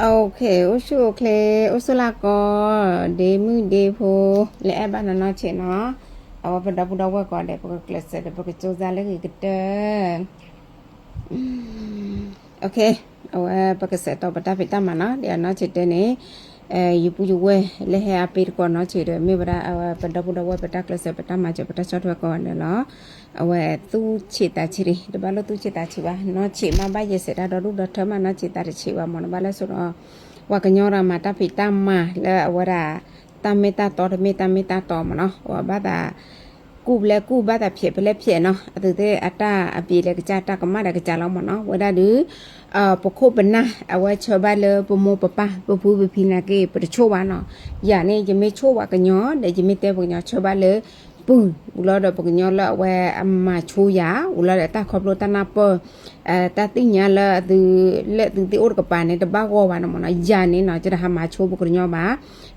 โอเคโอชูเคลโอสุลากอเดมุเดโพและแอบานนาเชเนาะเอาว่าเป็นดับบุดาวก่อนเดี๋ยวพวกเคลสเดี๋ยวพวกโจซาเลยก็เด้อโอเคเอาว่าพวกเสร็จต่อปะตาไปตามมาเนาะเดี๋ yupu yuwe lehe apir ko no chire mi bra awa pada pada wa pada klase pada maje pada shot wa ko ne lo awa tu chi ta chiri de balo tu chi ta chi wa no chi ma ba ye se da do lu do thama no chi ta chi wa mon bala so no wa ka nyora ma ta pi ta ma le awa ra ta me ta to de me ta me ta to mo no wa ba da ก่อนเนาะเอาว่าตู้เฉดตาชิริเดี๋ยวบ้านเราตู้เฉดตาชิวะเนาะเฉดมาบ้านเยเสร็จแล้วเราดูดอทมาเนาะเฉดตาชิวะมันบ้า ปุ่งอุลอดปกญอละแวอมาชูยาอุลอดตาขอบโลตานาปอเอ่อตาติญาละตึละตึติอุรกปานี่ตบะกอวานมนะยานี่เนาะจะหามาชูปกญอมา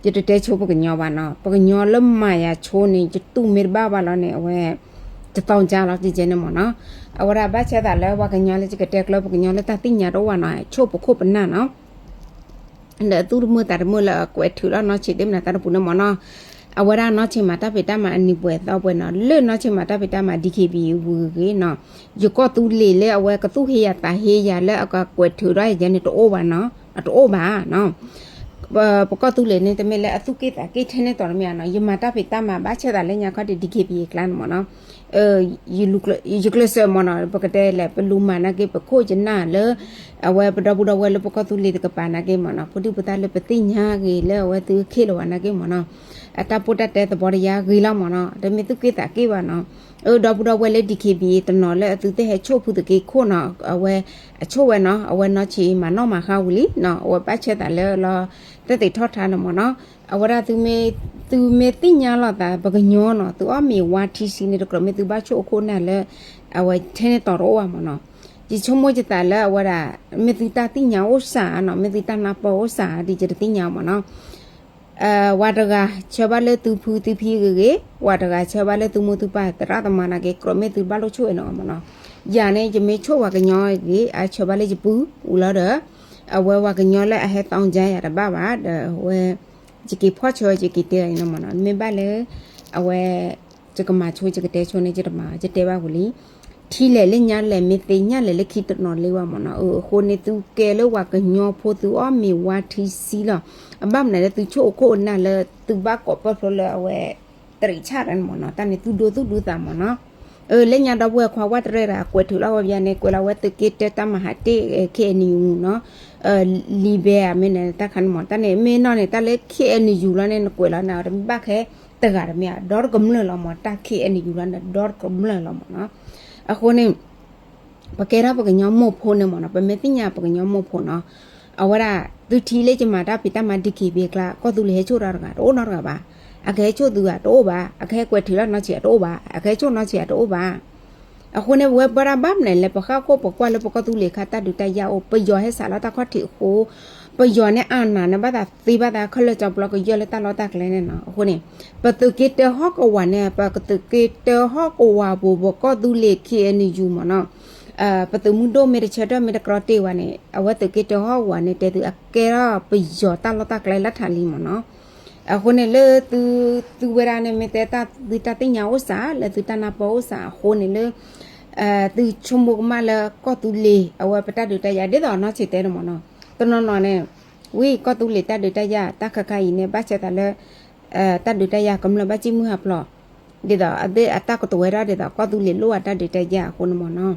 จะเตชูปกญอวาเนาะปกญอละมายาชูนี่จะตุเมบะบาละเนี่ยแวจะต้องจ้าเราจริงๆนะมอเนาะเอาระบาเชตาแล้วว่ากญอละจะกระแตกแล้วปกญอละตาติญาโรวาเนาะชูปกโคปนะเนาะเดี๋ยวตู้มือแต่มือละกวยถือแล้วเนาะฉีดเต็มนะตาปุ่นนะมอเนาะ အဝရနော်ချင်မာတပိတမအနိပွဲတော့ပွဲနော်လေနော်ချင်မာတပိတမ DKB ဝူကေနော်ယကောတူလေလေအဝဲကတူဟေယတာဟေယလေအကကွယ်ထူရရဲ့ညနေတော့ဘာနော်အတော့ဘာနော်ပကတူလေနေတမဲလေအတုကေတာကေထနေတော်မြာနော်ယမတာပိတမဘာချက်တာလေညာခတ် DKB ကလန်မနော် အဲယူလုကယူကလစမနော်ပကတဲ့လေပလူမနာကေပခိုချနာလေအဝဲပဒဘူဒဝဲလေပကတူလေတကပါနာကေမနော်ပုတိပတလေပတိညာကေလေဝဲသူခေလောနာကေမနော်အတပုတတဲ့သဘောတရားဂီလာမနော်ဒါမြသူကေတာကေပါနော်အော်ဒဘူဒဝဲလေဒီကေဘီတနော်လေသူတဲ့ဟဲချို့ဖုတကေခို့နော်အဝဲအချို့ဝဲနော်အဝဲနော်ချီမနော်မခါဝလီနော်အဝဲပတ်ချက်တာလေလောတဲ့တိထော့ထားနော်မနော် အဝရသူမေသူမေတိညာလာတာဘကညောနော်သူအမေဝါတီစီနေတော့ကမေသူဘာချို့ခို့နဲ့လေအဝဲထဲနေတော်ရောမနော်ဒီချုံမွေးကြတာလဲဝရမေတိတာတိညာဥစာနော်မေတိတာနာပေါ်ဥစာဒီကြတိညာမနော်အဲဝါတကချဘလေသူဖူသူဖီကေဝါတကချဘလေသူမသူပါတရတမနာကေကရမေသူဘလို့ချွေနော်မနော်ယာနေဂျမေချိုဝါကညောကေအချဘလေဂျပူဦးလာတော့အဝဲဝါကညောလဲအဟဲတောင်းကြရတာဘာဘာဝဲ jiki phocho jiki te no mono me bale awe jikma chu jiki te chu ne jirma jite ba huli thi le le nya le me te nya le le khi to no le wa mono o ho ne tu ke lo wa ka nyo pho tu o me wa thi si lo abam na le tu chu ko na le tu ba ko pa pho le awe tri cha ran mono ta ne tu do tu du ta mono เออเล่นยาดับเวควาวัดเรระกวยถือเราวเบียนในกวยเราวัดตึกเกตตามหาเตเคนิวเนาะ 呃里边啊，没呢，他看么？但呢，没那呢，他来看你有了呢，过了呢，你把开得个了没啊？多个么了嘛？他看你有了呢，多个么了嘛？啊，啊，可能不给他不给人摸破呢嘛？那不没听呀，不给人摸破呢？啊，我啦，都提了就嘛，他比他嘛地气别啦，搞都来做那个，多那个吧，啊，该做都啊多吧，啊，该过提了那些多吧，啊，该做那些多吧。 လေးကျမတာပိတမတိခိဘေကလာကောသူလေချိုရတာကတော့နော်ကပါအခဲချိုသူကတော့ပါအခဲကွယ်ထီလာနော်ချီတော့ပါအခဲချိုနော်ချီတော့ပါအခုနေဝဘရာဘမ်နဲ့လေပခါကိုပကွာလေပကသူလေခတာဒူတရအိုပယောဟဲဆာလာတာခတ်တီခိုပယောနဲ့အာနာနဲ့ဘာသာသီဘာသာခလကြောဘလကယောလေတာလောတာကလေးနဲ့နော်အခုနေပတုကေတဟောကဝနဲ့ပကတုကေတဟောကဝဘူဘကသူလေခေနီယူမနော်အာပတုမှုဒိုမေရချက်တော့မေရကရတေဝနဲ့အဝတ်တကေတဟောဝနဲ့တဲသူအကဲရပယောတာလောတာကလေးလက်ထလီမနော် အခုနေလေသူသူဝရနဲ့မေတတာဒီတတိညာဥစားလေသူတနာပေါ်ဥစားခုနေလေအဲသူချုံမကမလာကောတူလေအဝပတတ်တူတရတဲ့တော့နော်ချစ်တဲ့တော့မနော်တနော်နော်နဲ့ဝေကောတူလေတတ်တူတရတခခကြီးနဲ့ပတ်ချက်တယ်လေအဲတတ်တူတရကမ္လဘချိမှုဟပလောဒီတော့အတဲ့အတကတဝရတဲ့တော့ကောတူလေလောတတ်တူတရခုနမနော်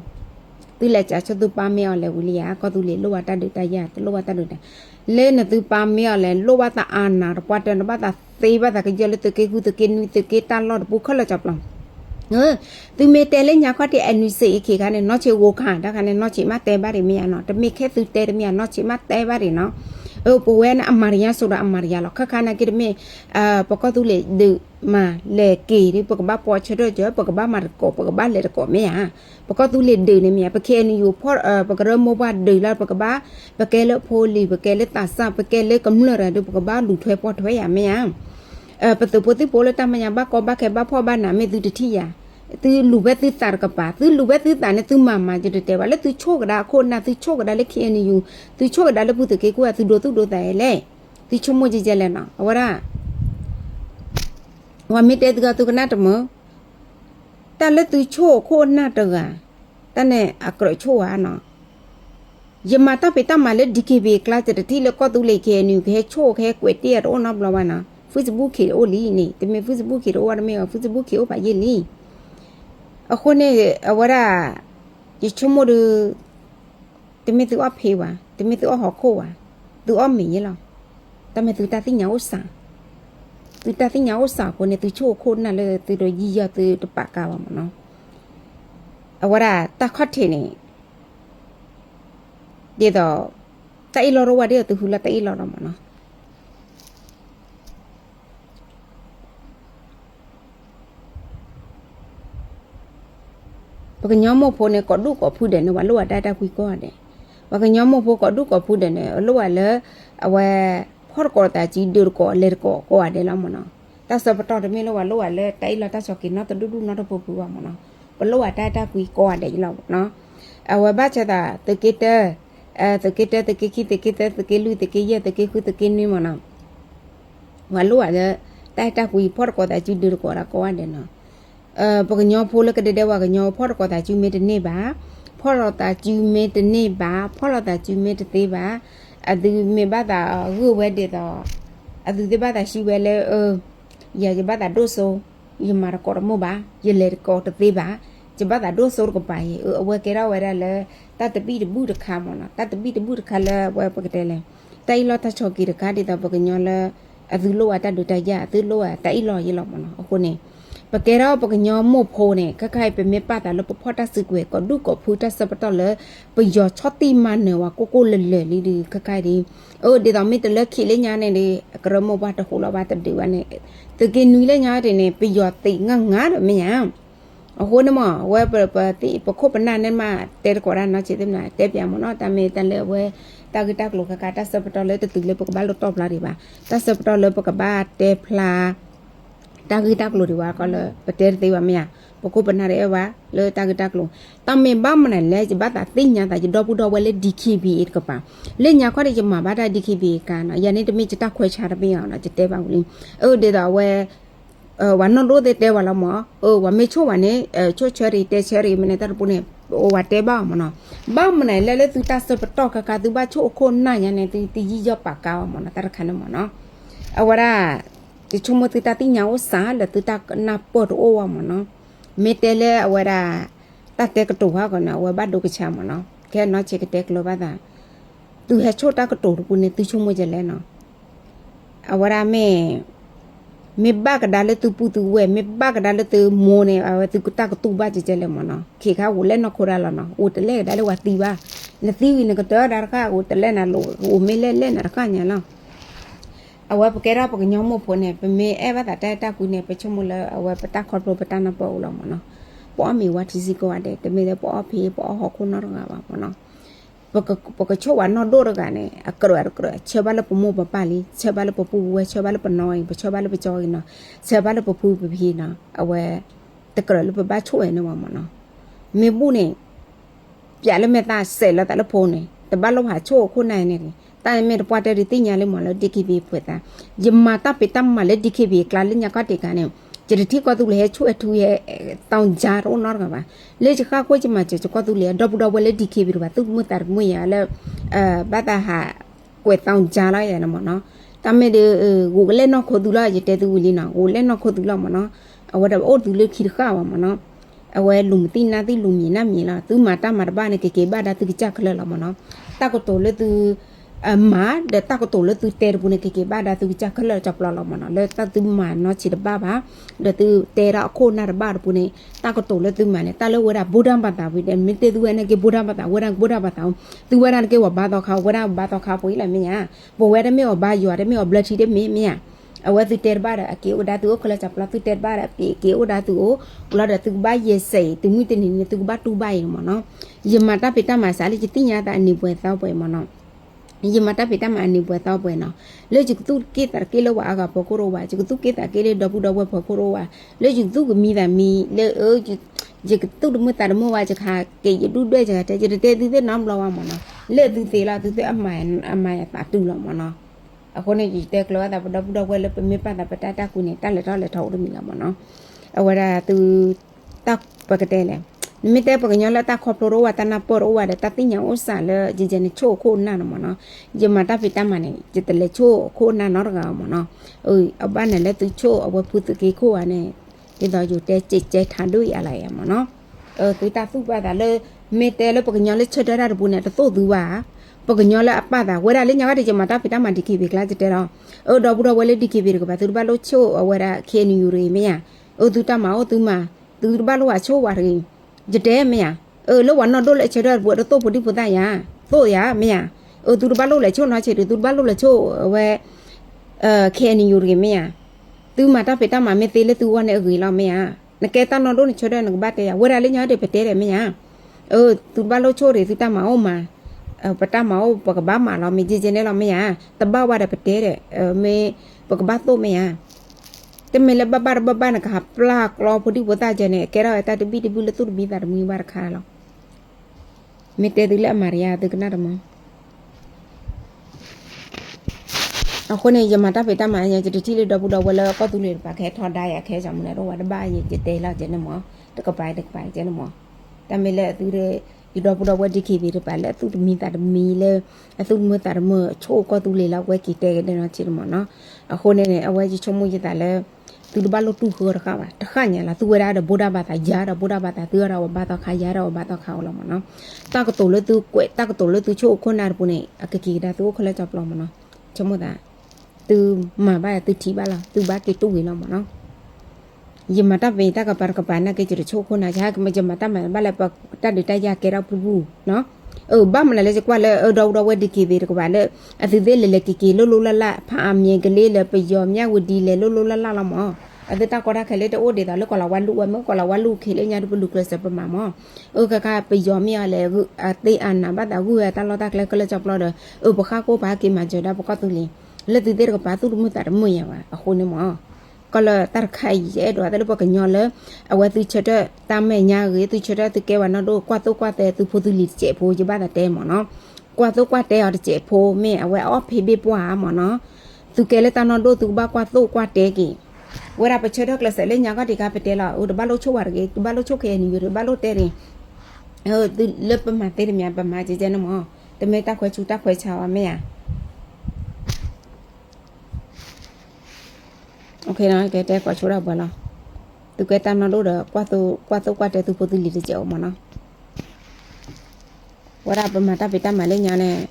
သူလက်ချချသူပါမေော်လေဝလီယာကောတူလေလောတတ်တူတရလောတတ်တူတ လဲနသူပါမရလဲလောဘတာအာနာရပတ်တန်ဘတာသေဘတာကကြလတကေကူတကေနီတကေတန်လော့ပုခလချပလောင်ငါသူမေတဲလဲညာခွတ်တဲ့အနုစေခေကနေနော့ချေဝခါဒါကနေနော့ချေမတဲပါရီမရနော်တမေခဲသူတဲတမရနော့ချေမတဲပါရီနော် ပဝဲနအမာရီယာဆိုတာအမာရီယာလောခခနာကိရမေအာပကတူလေဒူမာလေကီဒီပကဘာပေါ်ချတော့ကြပကဘာမာကိုပကဘာလေကိုမေယာပကတူလေဒူနေမီယာပခဲနီယူဖော့ပကရမောဘာဒူလာပကဘာပကဲလေဖိုလီပကဲလေတာဆာပကဲလေကမ္လရဒူပကဘာလူထွဲပေါ်ထွဲရမေယာအဲပတူပတိပိုလတမညာဘကောဘခဲဘဖောဘာနာမေသူတတိယာ သူလူပဲသူတာကပါသူလူပဲသူတာနဲ့သူမမကြတဲ့တဲပါလေသူချို့ကဒါခိုနာသူချို့ကဒါလေခေနေယူသူချို့ကဒါလေပုတကေကိုကသူတို့သူတို့တယ်လေသူချို့မကြကြလဲနော်ဝရဝမီတဲတကသူကနာတမတလဲသူချို့ခိုနာတကတနဲ့အကရချို့ဟာနော်ယမတာပေတမလေဒီကေဘေကလာတဲ့တီလေကောတူလေကေနူခဲချို့ခဲကွေတီရောနော်ဘလဝနာ Facebook ခေအိုလီနေတမေ Facebook ခေရောဝရမေ Facebook ခေအိုပါယေလီ အခုနေအဝရဒီချုံမဒတမေသူအဖေးဝါတမေသူအဟောခိုးဝါသူအမီရလောတမေသူတသိညာဥစာသူတသိညာဥစာကိုနေသူချို့ခိုးနာလေသူတို့ကြီးရသူတပကားပါမနော်အဝရတခတ်ထင်းနေဒီတော့တိုင်လောရဝတဲ့သူဟူလာတိုင်လောရမနော် ว่ากันย้อมโมโพเนี่ยกอดูกอดพูดเด่นว่าลวดได้ได้คุยก้อนเนี่ยว่ากันย้อมโมโพกอดูกอดพูดเด่นเนี่ยลวดเลยเอาไว้พ่อก็แต่จีดูก็เลิกก็ก็ได้แล้วมันเนาะแต่สปตอร์ไม่ลวดลวดเลยแต่เราแต่สกินน่าะแต่ดูดูเนาะตัวพูดว่ามันเนาะปลวดได้ได้คุยก้อนได้แล้วเนาะเอาไว้บ้าจะตาตะเกิดเตอตะเกิดเตอตะเกิดกตะเกิดเตอตะเกิดลุยตะเกิดเยอะตะเกิดคุยตะเกิดนี่มันเนาะว่าลวดเลยแต่ได้คุยพ่อก็แต่จีดูก็ละก้อนได้เนาะ អឺបកញោភូលកដេដវកញោផរកតាជូមេតនេះបាផរតាជូមេតនេះបាផរតាជូមេតទេបាអឌីមេបាតាហូវេដេតអឌីទេបាតាស៊ីវេលេអឺយ៉ាយបាតាដូសូយមារករមបាយលេរកតទេបាจบัดดโซรกไปเออเวกเราเวลเลยตัดตบีดบูดคามอนะตัดตบีดบูดคาลเวปกเตเลยแต่อีลอตัดชอกีดคาดิตาปกญอลออดุโลอัตดุตายะอดุโลอัตอีลอยลอมอนะโอคนเนี่ย ပကဲတော့ပကညောမို့ဖိုးနေခခိုင်ပမေပါတာလပဖောတာစကွေကဒုကဖူတာစပတလပယောချတိမနဝကိုကိုလဲလဲလီဒီခခိုင်ဒီအိုဒီတော်မီတလက်ခိလေညာနေဒီကရမောဘာတခုလာဘာတဒီဝနေတကင်းနွေလေညာတဲ့နေပယောတိငငါတော့မညာအခုနမဝဲပပတိပခုပနာနဲ့မတဲကောရနော်ချေတဲ့နာတဲပြန်မနော်တမေတလဲဝဲတာဂတက်လောကကတာစပတလဲတတူလေပကဘာလို့တော့လာဒီပါတစပတလဲပကဘာတဲဖလာ တာဂီတာကလိုဒီဝါကလပတဲတေဝမယပကုပနာရဲဝါလေတာဂီတာကလိုတမေဘမနလဲချဘတာသိညာတာချဒေါပူဒေါဝဲလေဒီခီဘီကပါလေညာခွာတဲ့ချမဘာတာဒီခီဘီကနာယနေ့တမေချတာခွဲချတာပြင်အောင်နာချတဲပါဘူးလေအိုဒေတာဝဲဝနရိုဒေတဲဝလာမအိုဝမေချိုဝနေချိုချယ်ရီတဲချယ်ရီမနေတရပုန်โอวัดเตบ้ามันเนาะบ้ามันไหนแล้วแล้วตุตาสดปะตอกะกะตุบ้าโชโคนหน้ายันเนี่ยตีตียี่ยอปากกาวมันนะตะระคันมันเนาะเอาว่า ဒီချုံမတတတိညာဝစာလတတနာပေါ်အိုဝမနော်မေတဲလေအဝရာတတဲကတူဟာကနဝဘဒုကချမနော်ကဲနော်ချေကတဲကလောဘာသာသူဟချိုတာကတူကူနေသူချုံမကြလဲနော်အဝရာမေမေဘကဒါလေသူပူသူဝဲမေဘကဒါလေသူမိုးနေအဝသူကတကတူဘာကြကြလဲမနော်ခေခါဝလဲနော်ခိုရလာနော်ဦးတလဲဒါလေဝတီပါနသီဝိနကတော့ဒါခါဦးတလဲနာလို့ဦးမေလဲလဲနာခါညာလား အဝပကဲရပကညောမဖို့နေပမေအဲဘာတာတတကူနေပချမလအဝပတခေါ်ပပတနာပေါ်လောမနော်ပေါ်မီဝတ်စီကိုအတဲ့တမေပေါ်ဖေးပေါ်ဟခုနော်ငါပါမနော်ပကပကချောဝါနော်ဒိုရကနေအကရရကရချေဘလပမိုပပလီချေဘလပပူဝဲချေဘလပနော်ပချေဘလပကြောင်းနော်ချေဘလပပူပပီနော်အဝဲတကရလပဘချိုးရနော်မနော်မေဘူးနေပြလည်းမသားဆဲလာတလဖုန်းနေတဘလုံးဟာချိုးခုနိုင်နေတယ် တိုင်မဲပွားတဲ့တိညာလေးမလို့ဒီကိဘီဖွေတာယမတာပီတမ်မလည်းဒီကိဘီကလာလညကတိကနေကျရတိကတူလေချွအထူရဲ့တောင်ကြရောနော်ကပါလေချခခွေးချမချကတူလေဒဘဒဘလေဒီကိဘီဘာသူမတာမွေရလဲအဲဘာတာဟာကွယ်တောင်ကြလာရနမနော်တမဲဒီကိုကလည်းနော်ခိုတူလာရတဲ့သူဝီလီနော်ကိုလည်းနော်ခိုတူလာမနော်အဝဒအိုတူလေခိခါဝမနော်အဝဲလူမတိနာတိလူမြင်နာမြင်လာသူမာတာမာဘာနေကေကေဘာဒါသူကြခလလာမနော်တကတိုလေသူ အမဒတကတိုလသူတဲဘူးနေကေကေဘာဒါသူချခလချပလလမနလေတသူမနော်ချီတဘာဘာဒသူတဲရအခုနာဘာဘူးနေတကတိုလသူမနေတလဝရဘူဒံပတာဝိတယ်မတေသူနေကေဘူဒံပတာဝရဘူဒံပတာသူဝရန်ကေဝဘာတော့ခါဝရဘာတော့ခါပွေးလာမညာဘဝရမေဝဘာယူရမေဝဘလချီတဲ့မင်းမညာအဝဲသူတဲဘာရအကေဥဒါသူခလချပလသူတဲဘာရပြေကေဥဒါသူဥလာဒသူဘာယေစေသူမိတနေနေသူဘာတူဘာယေမနော်ယမတာပိတမစာလိတိညာတာအနေပွဲသောပွဲမနော် ယမတာပိတမအနိပွဲတော့ပွဲနော်လေကျသူကေတာကေလောဝါကပကိုရောဝါကျသူကေတာကေလေဒဘူဒဝပကိုရောဝါလေကျသူကမီတာမီလေအိုကျကျသူဒမတာဒမဝါကျခါကေယဒူတွေကျတဲ့ကျတဲ့ဒီတဲ့နမ်လောဝါမနော်လေသူသေးလားသူတဲ့အမိုင်အမိုင်တာတူလောမနော်အခုနေကြည့်တဲ့ကလောတာဘဒဘူဒဝဲလေပမေပတာပတတာကု နေတက်လက်တော့လက်ထောက်လို့မီလာမနော်အဝရသူတက်ပကတဲ့လေနမိတဲ့ပကညလတာခေါပလိုဝတနာပေါ်ဝါတဲ့တတိညာဥစားလေဂျင်ဂျန်ချိုခိုနာနမနော်ယမတာပိတမနေจิตလေချိုခိုနာနော်ကမနော်အိုအပနဲ့လေသူချိုအဝဖုတကေခိုဝါနဲ့ဒီတော့ယူတဲ့จิตကျထန်တို့ရလာရမနော်အဲသူတာသူပါတာလေမေတဲလေပကညလေချက်တဲ့ရဘူးနဲ့တော့သူပါပကညလအပတာဝရလေညာကဒီကျမတာပိတမဒီကိဘေကလာတဲ့တော့အိုတော့ဘူးတော့ဝဲလေဒီကိဘေကပါသူဘာလို့ချိုအဝရခေနီယူရီမယအိုသူတမအိုသူမသူဘာလို့အချိုဝါရီ ကြ jede mea e lo wan no do le che do bu do to bu di bu da ya to ya mea e tu ba lo le cho na che tu ba lo le cho we e ke ni yu ri mea tu ma ta pe ta ma me te le tu wa ne gi lo mea na ke ta no do ni che do na ba te ya we ra le nya de pe te de mea e tu ba lo cho re tu ta ma o ma ပတမောပကဘာမာလောမေဂျီဂျေနဲလောမေယာတဘဝရပတဲတဲ့မေပကဘာတိုမေယာ တမေလဘဘဘဘနကဟာပလာကလောပဒီဝတာဂျနေကဲရတာတဘီတဘူးလတူဘီတာမီဘာခါလောမေတေဒူလာမာရီယာဒကနာရမအခုနေယမတာပေတမအရကြတိလေတော့ဘူးတော့ဝလကောတူလေပါခဲထော်ဒါရခဲကြမလဲတော့ဝတဘာရကြတဲလာကျနေမောတကပိုင်တကပိုင်ကျနေမောတမေလက်သူတဲ့ဒီတော့ဘတော့ဝက်ဒီခီပြီးတော့ပါလက်သူတမီတာတမီလဲအသူမတာမချိုးကောတူလေလောက်ဝက်ကီတဲကနေတော့ချစ်မောနော်အခုနေအဝဲကြီးချုံမှုရတာလဲ သူတို့ဘာလို့တူခေါ်ရခါပါတခါညာလာသူဝရတဲ့ဗုဒ္ဓဘာသာယာရဗုဒ္ဓဘာသာသူရတာဘာသာခါယာရဘာသာခါလောမနော်တကတော်လေသူကွတကတော်လေသူချိုခွနာပုနေအကကီဒါသူခလဲကြပလောမနော်ချမတာသူမဘာသူတီပါလားသူဘာကေတူဝေလောမနော်ယမတာဝေတာကပါကပါနာကေချချိုခွနာဂျာကမဂျမတာမဘာလဲပတတ်တရကေရပူပူနော် เออบ้ามันเลยจะกว่าเลยเออดอกดอกเวดิกีเวดกว่าเลยอติเดเลเลกิกิโลโลละละพาอเมียกะเลleไปยอมยาวดีleโลโลละละละมอအဒတာကောရခဲလေတိုဒေတာလကောလာဝလူဝမကောလာဝလူခေလေညာဒပလူကလစပမမောဩကကပယောမီယလေအတေအနာဘတာဂူရတလောတာကလေကလချပလောဒဩဘခကိုဘာကိမဂျဒဘကတူလီလက်တိတဲ့ကပါသူမတရမွေရပါအခုနေမော ကလတရခိုင်ရဲ့တော့တယ်ဘကညောလေအဝသူချက်တဲ့တမဲညာရေသူချက်တဲ့ကဲဝနတော့ကွာတော့ကွာတဲ့သူဖို့သူလီချက်ဖို့ကြပါတဲ့မောနော်ကွာတော့ကွာတဲ့ရချက်ဖို့မင်းအဝဲအော်ဖေးဘေးပွားမောနော်သူကဲလေတနော်တော့သူဘာကွာတော့ကွာတဲ့ကြီးဝရပချဒကလစလေညာကတိကပတဲလာဥဒဘလို့ချိုဝရကေဘလို့ချိုခဲနီရဘလို့တဲရင်ဟိုဒီလပမတဲရမြပမကြကြနမောတမေတခွဲချူတခွဲချာဝမေယ ok cái cái quả chỗ đâu bữa từ cái tam nó đâu đó qua tu qua tu qua trẻ tu phụ tư lì chịu mà nó qua ra bữa mà ta bị tam mà lên nhà này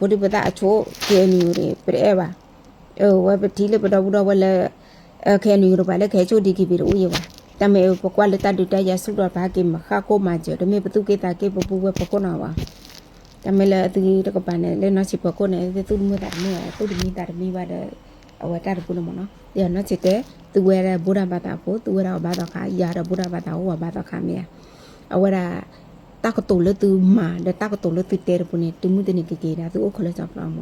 bố đi bữa ta chỗ kia nhiều đi bữa em à ờ qua bữa thì lên bữa đó bữa đó bữa là kia nhiều rồi bữa là kia chỗ đi kia bị rồi vậy ta mẹ bữa qua là ta đi ta giờ xuống đó phải kia mà khá cô mà chờ đó mẹ bữa tu kia ta kia bữa bữa bữa cô nào à ta mẹ là từ cái đó các bạn này lên nó chỉ bữa cô này từ tu mua tạm mua tu đi mua tạm mua vào န်နဲ့လေနော်ချပကောနဲ့သူမတာမေသူဒီမီတာမီပါတဲ့အဝတာပုလမနော်ဒီနော်ချစ်တဲ့သူဝဲတဲ့ဘုရားဘာသာကိုသူဝဲတော့ဘာသာခါရတဲ့ဘုရားဘာသာဟောဘာသာခါမေအဝဲတာတကတူလေသူမာတဲ့တကတူလေသူတဲပုနေတူမှုတဲ့နေကေကေတာသူအခလချပလာမ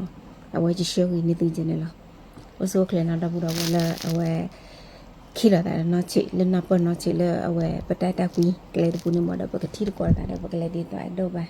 အဝဲချရှေဝီနေသူကျနေလားအစိုးခလနာတဘူးတော့ဝဲအဝဲခိရတာနော်ချစ်လနပနော်ချစ်လေအဝဲပတတကွီကလေးတပူနေမတော့ပကတိကောတာတဲ့ပကလေးဒီတော့တော့ပါ